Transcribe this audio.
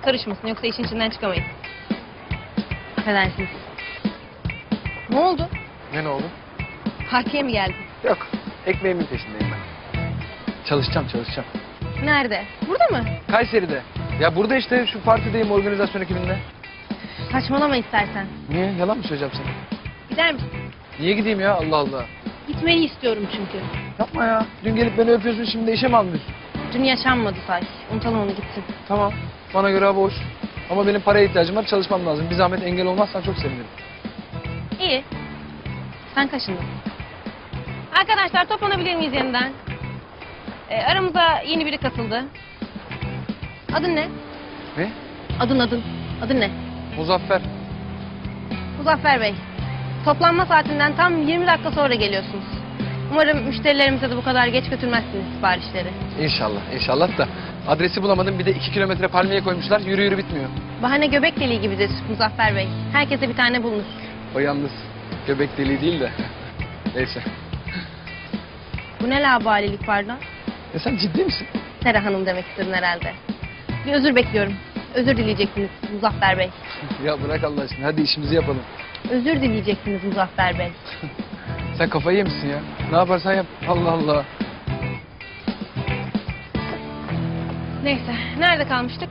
karışmasın yoksa işin içinden çıkamayız. Affedersiniz. Ne oldu? Ne ne oldu? Partiye mi geldin? Yok. Ekmeğimin peşindeyim ben. Çalışacağım çalışacağım. Nerede? Burada mı? Kayseri'de. Ya burada işte şu partideyim organizasyon ekibinde. Saçmalama istersen. Niye? Yalan mı söyleyeceğim sana? Gider misin? Niye gideyim ya Allah Allah. Gitmeni istiyorum çünkü. Yapma ya. Dün gelip beni öpüyorsun şimdi de işe mi almıyorsun? Dün yaşanmadı say. Unutalım onu gitsin. Tamam. Bana göre boş. Ama benim paraya ihtiyacım var çalışmam lazım. Bir zahmet engel olmazsan çok sevinirim. İyi. Sen kaşındın. Arkadaşlar toplanabilir miyiz yeniden? Ee, aramıza yeni biri katıldı. Adın ne? Ne? Adın adın. Adın ne? Muzaffer. Muzaffer Bey. Toplanma saatinden tam 20 dakika sonra geliyorsunuz. Umarım müşterilerimize de bu kadar geç götürmezsiniz siparişleri. İnşallah. İnşallah da. Adresi bulamadım. Bir de iki kilometre palmiye koymuşlar. Yürü yürü bitmiyor. Bahane göbek deliği gibidir Muzaffer Bey. Herkese bir tane bulunur. O yalnız göbek deliği değil de. Neyse. Bu ne labalilik pardon? Ya sen ciddi misin? Sera Hanım demek istedin herhalde. Bir özür bekliyorum. Özür dileyeceksiniz Muzaffer Bey. ya bırak Allah aşkına. Hadi işimizi yapalım. Özür dileyeceksiniz Muzaffer Bey. Sen kafayı yemişsin ya. Ne yaparsan yap. Allah Allah. Neyse, nerede kalmıştık?